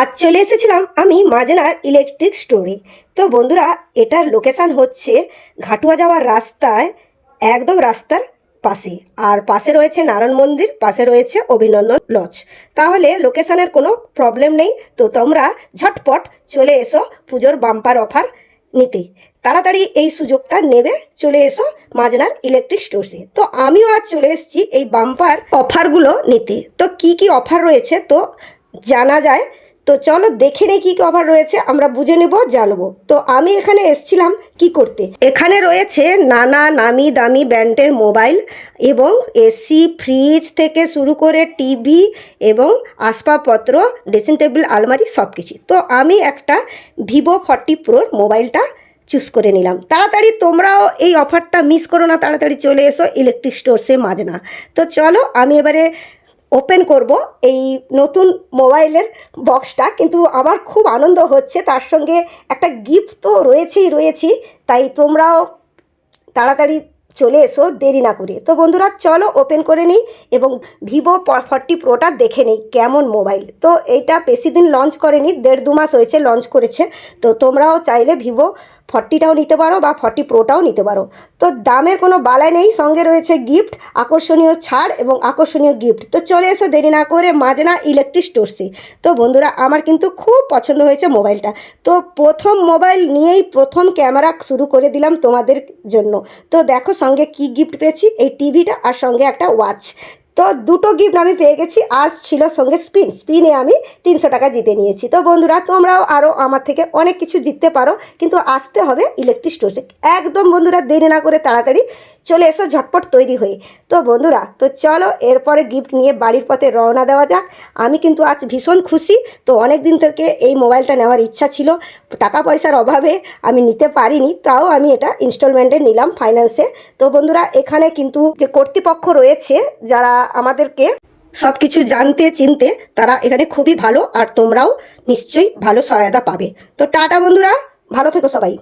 আজ চলে এসেছিলাম আমি মাজনার ইলেকট্রিক স্টোরে তো বন্ধুরা, এটার লোকেশান হচ্ছে ঘাটুয়া যাওয়ার রাস্তায়, একদম রাস্তার পাশে। আর পাশে রয়েছে নারায়ণ মন্দির, পাশে রয়েছে অভিনন্দন লজ তাহলে লোকেশানের কোনো প্রবলেম নেই। তো তোমরা ঝটপট চলে এসো পুজোর বাম্পার অফার নিতে। তাড়াতাড়ি এই সুযোগটা নেবে, চলে এসো মাজনার ইলেকট্রিক স্টোরসে তো আমিও আজ চলে এসেছি এই বাম্পার অফারগুলো নিতে। তো কি কি অফার রয়েছে? তো জানা যায় তো চলো দেখে নেই কী কী অফার রয়েছে, আমরা বুঝে নেব, জানব। তো আমি এখানে এসছিলাম কি করতে? এখানে রয়েছে নানা নামি দামি ব্র্যান্ডের মোবাইল এবং এসি, ফ্রিজ থেকে শুরু করে টিভি এবং আসবাবপত্র, ড্রেসিং টেবিল, আলমারি সব কিছু তো আমি একটা ভিভো ফর্টি প্রোর মোবাইলটা চুজ করে নিলাম। তাড়াতাড়ি তোমরাও এই অফারটা মিস করো না, তাড়াতাড়ি চলে এসো ইলেকট্রিক স্টোরসে মাজনা তো চলো আমি এবারে ওপেন করব এই নতুন মোবাইলের বক্সটা কিন্তু আমার খুব আনন্দ হচ্ছে, তার সঙ্গে একটা গিফট তো রয়েছেই রয়েছি, তাই তোমরাও তাড়াতাড়ি চলে এসো, দেরি না করে। তো বন্ধুরা, চলো ওপেন করে নিই এবং ভিভো ফর্টি প্রোটা দেখে নিই, কেমন মোবাইল তো এইটা বেশি দিন লঞ্চ করেনি, দেড় দু মাস হয়েছে লঞ্চ করেছে। তো তোমরাও চাইলে ভিভো ফর্টিটাও নিতে পারো বা ফর্টি প্রোটাও নিতে পারো। তো দামের কোনো বালাই নেই, সঙ্গে রয়েছে গিফট আকর্ষণীয় ছাড় এবং আকর্ষণীয় গিফট তো চলে এসো, দেরি না করে মাজনা ইলেকট্রিক স্টোরসে তো বন্ধুরা, আমার কিন্তু খুব পছন্দ হয়েছে মোবাইলটা তো প্রথম মোবাইল নিয়েই প্রথম ক্যামেরা শুরু করে দিলাম তোমাদের জন্য। তো দেখো সঙ্গে কি গিফট পেয়েছি? এই টিভিটা আর সঙ্গে একটা ওয়াচ তো দুটো গিফট আমি পেয়ে গেছি। আজ ছিল সঙ্গে স্পিন স্পিনে আমি তিনশো টাকা জিতে নিয়েছি। তো বন্ধুরা, তোমরাও আরও আমার থেকে অনেক কিছু জিততে পারো, কিন্তু আসতে হবে ইলেকট্রিক স্টোরে একদম বন্ধুরা, দেরি না করে তাড়াতাড়ি চলে এসো ঝটপট তৈরি হয়ে। তো বন্ধুরা, তো চলো এরপরে গিফট নিয়ে বাড়ির পথে রওনা দেওয়া যাক। আমি কিন্তু আজ ভীষণ খুশি। তো অনেক দিন থেকে এই মোবাইলটা নেওয়ার ইচ্ছা ছিল। টাকা পয়সার অভাবে আমি নিতে পারিনি, তাও আমি এটা ইনস্টলমেন্টে নিলাম ফাইন্যান্সে তো বন্ধুরা, এখানে কিন্তু যে কর্তৃপক্ষ রয়েছে, যারা আমাদেরকে সব কিছু জানতে, চিনতে তারা এখানে খুবই ভালো আর তোমরাও নিশ্চয়ই ভালো সহায়তা পাবে। তো টাটা বন্ধুরা, ভালো থেকো সবাই।